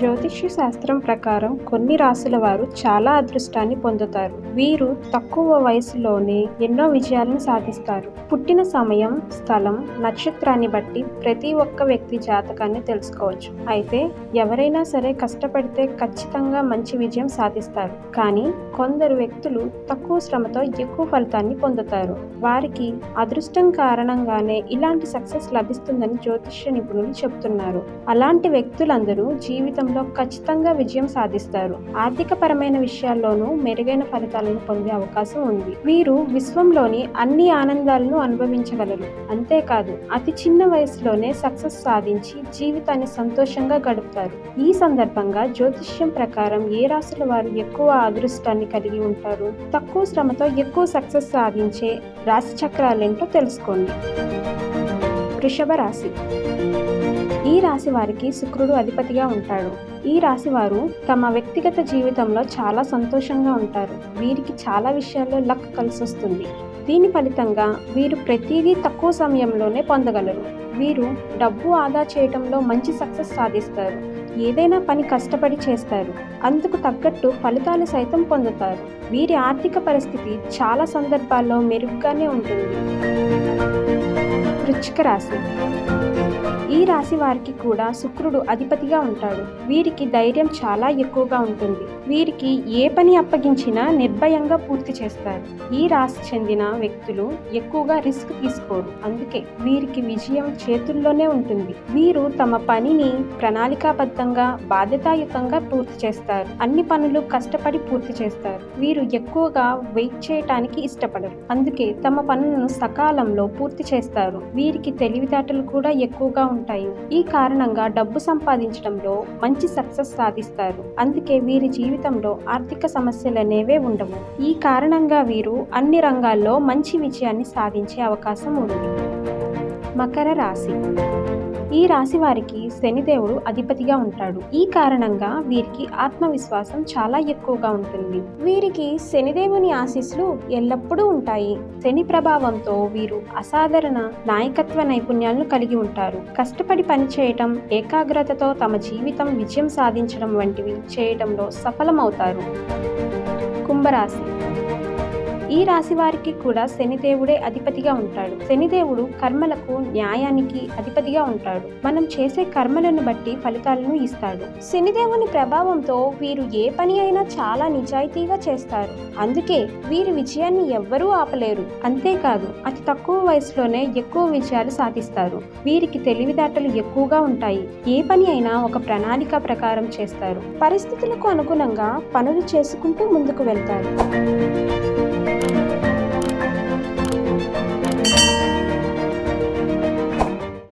జ్యోతిష్య శాస్త్రం ప్రకారం కొన్ని రాసుల వారు చాలా అదృష్టాన్ని పొందుతారు. వీరు తక్కువ వయసులోనే ఎన్నో విజయాలను సాధిస్తారు. పుట్టిన సమయం స్థలం నక్షత్రాన్ని బట్టి ప్రతి ఒక్క వ్యక్తి జాతకాన్ని తెలుసుకోవచ్చు. అయితే ఎవరైనా సరే కష్టపడితే ఖచ్చితంగా మంచి విజయం సాధిస్తారు. కానీ కొందరు వ్యక్తులు తక్కువ శ్రమతో ఎక్కువ ఫలితాన్ని పొందుతారు. వారికి అదృష్టం కారణంగానే ఇలాంటి సక్సెస్ లభిస్తుందని జ్యోతిష్య నిపుణులు చెబుతున్నారు అలాంటి వ్యక్తులందరూ జీవితంలో ఖచ్చితంగా విజయం సాధిస్తారు. ఆర్థిక పరమైన విషయాల్లోనూ మెరుగైన ఫలితాలను పొందే అవకాశం ఉంది. వీరు విశ్వంలోని అన్ని ఆనందాలను అనుభవించగలరు. అంతేకాదు అతి చిన్న వయసులోనే సక్సెస్ సాధించి జీవితాన్ని సంతోషంగా గడుపుతారు. ఈ సందర్భంగా జ్యోతిష్యం ప్రకారం ఏ రాశుల వారు ఎక్కువ అదృష్టాన్ని కలిగి ఉంటారు? తక్కువ శ్రమతో ఎక్కువ సక్సెస్ సాధించే రాశి చక్రాలేంటో తెలుసుకోండి. వృషభ రాశి. ఈ రాశి వారికి శుక్రుడు అధిపతిగా ఉంటాడు. ఈ రాశి వారు తమ వ్యక్తిగత జీవితంలో చాలా సంతోషంగా ఉంటారు. వీరికి చాలా విషయాల్లో లక్ కలిసి వస్తుంది దీని ఫలితంగా వీరు ప్రతిదీ తక్కువ సమయంలోనే పొందగలరు. వీరు డబ్బు ఆదా చేయడంలో మంచి సక్సెస్ సాధిస్తారు. ఏదైనా పని కష్టపడి చేస్తారు. అందుకు తగ్గట్టు ఫలితాలు సైతం పొందుతారు. వీరి ఆర్థిక పరిస్థితి చాలా సందర్భాల్లో మెరుగ్గానే ఉంటుంది. వృశ్చిక రాశి ఈ రాశి వారికి కూడా శుక్రుడు అధిపతిగా ఉంటాడు. వీరికి ధైర్యం చాలా ఎక్కువగా ఉంటుంది. వీరికి ఏ పని అప్పగించినా నిర్భయంగా పూర్తి చేస్తారు. ఈ రాశి చెందిన వ్యక్తులు ఎక్కువగా రిస్క్ తీసుకోరు. అందుకే వీరికి విజయం చేతుల్లోనే ఉంటుంది. వీరు తమ పనిని ప్రణాళికాబద్ధంగా బాధ్యతాయుతంగా పూర్తి చేస్తారు. అన్ని పనులు కష్టపడి పూర్తి చేస్తారు. వీరు ఎక్కువగా వెయిట్ చేయటానికి ఇష్టపడరు. అందుకే తమ పనులను సకాలంలో పూర్తి చేస్తారు. వీరికి తెలివితేటలు కూడా ఎక్కువగా ఉంటాయి ఉంటాయి. ఈ కారణంగా డబ్బు సంపాదించడంలో మంచి సక్సెస్ సాధిస్తారు. అందుకే వీరి జీవితంలో ఆర్థిక సమస్యలు అనేవే ఉండవు. ఈ కారణంగా వీరు అన్ని రంగాల్లో మంచి విజయాన్ని సాధించే అవకాశం ఉంది. మకర రాశి ఈ రాశి వారికి శనిదేవుడు అధిపతిగా ఉంటాడు. ఈ కారణంగా వీరికి ఆత్మవిశ్వాసం చాలా ఎక్కువగా ఉంటుంది. వీరికి శనిదేవుని ఆశీస్సులు ఎల్లప్పుడూ ఉంటాయి. శని ప్రభావంతో వీరు అసాధారణ నాయకత్వ నైపుణ్యాలను కలిగి ఉంటారు. కష్టపడి పనిచేయటం ఏకాగ్రతతో తమ జీవితం విజయం సాధించడం వంటివి చేయటంలో సఫలమవుతారు. కుంభరాశి ఈ రాశి వారికి కూడా శనిదేవుడే అధిపతిగా ఉంటాడు. శనిదేవుడు కర్మలకు న్యాయానికి అధిపతిగా ఉంటాడు. మనం చేసే కర్మలను బట్టి ఫలితాలను ఇస్తాడు. శనిదేవుని ప్రభావంతో వీరు ఏ పని అయినా చాలా నిజాయితీగా చేస్తారు. అందుకే వీరి విజయాన్ని ఎవ్వరూ ఆపలేరు. అంతేకాదు అతి తక్కువ వయసులోనే ఎక్కువ విజయాలు సాధిస్తారు. వీరికి తెలివితేటలు ఎక్కువగా ఉంటాయి. ఏ పని అయినా ఒక ప్రణాళిక ప్రకారం చేస్తారు. పరిస్థితులకు అనుగుణంగా పనులు చేసుకుంటూ ముందుకు వెళ్తారు.